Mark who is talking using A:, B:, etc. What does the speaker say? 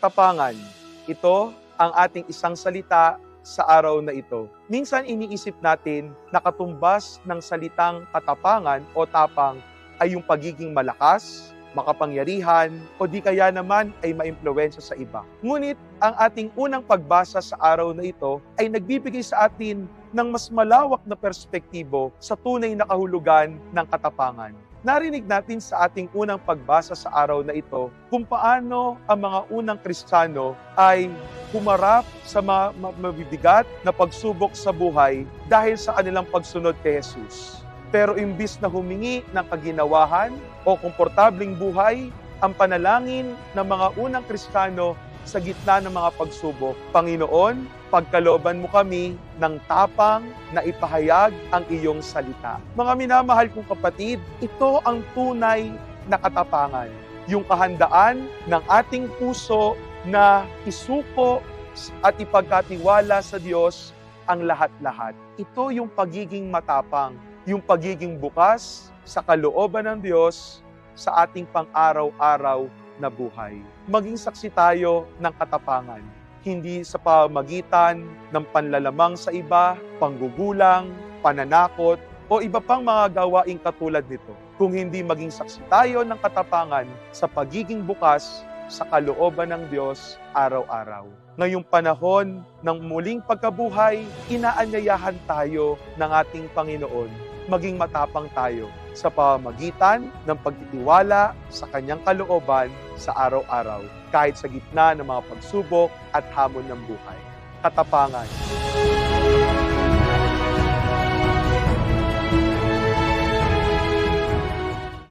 A: Katapangan. Ito ang ating isang salita sa araw na ito. Minsan iniisip natin na katumbas ng salitang katapangan o tapang ay yung pagiging malakas, makapangyarihan, o di kaya naman ay maimpluwensya sa iba. Ngunit ang ating unang pagbasa sa araw na ito ay nagbibigay sa atin ng mas malawak na perspektibo sa tunay na kahulugan ng katapangan. Narinig natin sa ating unang pagbasa sa araw na ito kung paano ang mga unang Kristiyano ay humarap sa ma- ma- mabibigat na pagsubok sa buhay dahil sa kanilang pagsunod kay Jesus. Pero imbis na humingi ng kaginawahan o komportabling buhay, ang panalangin ng mga unang Kristiyano sa gitna ng mga pagsubok, Panginoon, pagkalooban mo kami ng tapang na ipahayag ang iyong salita. Mga minamahal kong kapatid, ito ang tunay na katapangan. Yung kahandaan ng ating puso na isuko at ipagkatiwala sa Diyos ang lahat-lahat. Ito yung pagiging matapang, yung pagiging bukas sa kalooban ng Diyos sa ating pang-araw-araw na buhay. Maging saksi tayo ng katapangan, hindi sa pamagitan ng panlalamang sa iba, panggugulang, pananakot, o iba pang mga gawaing katulad nito. Kung hindi maging saksi tayo ng katapangan sa pagiging bukas sa kalooban ng Diyos araw-araw. Ngayong panahon ng muling pagkabuhay, inaanyayahan tayo ng ating Panginoon. Maging matapang tayo sa pamamagitan ng pagtitiwala sa kanyang kalooban sa araw-araw, kahit sa gitna ng mga pagsubok at hamon ng buhay. Katapangan.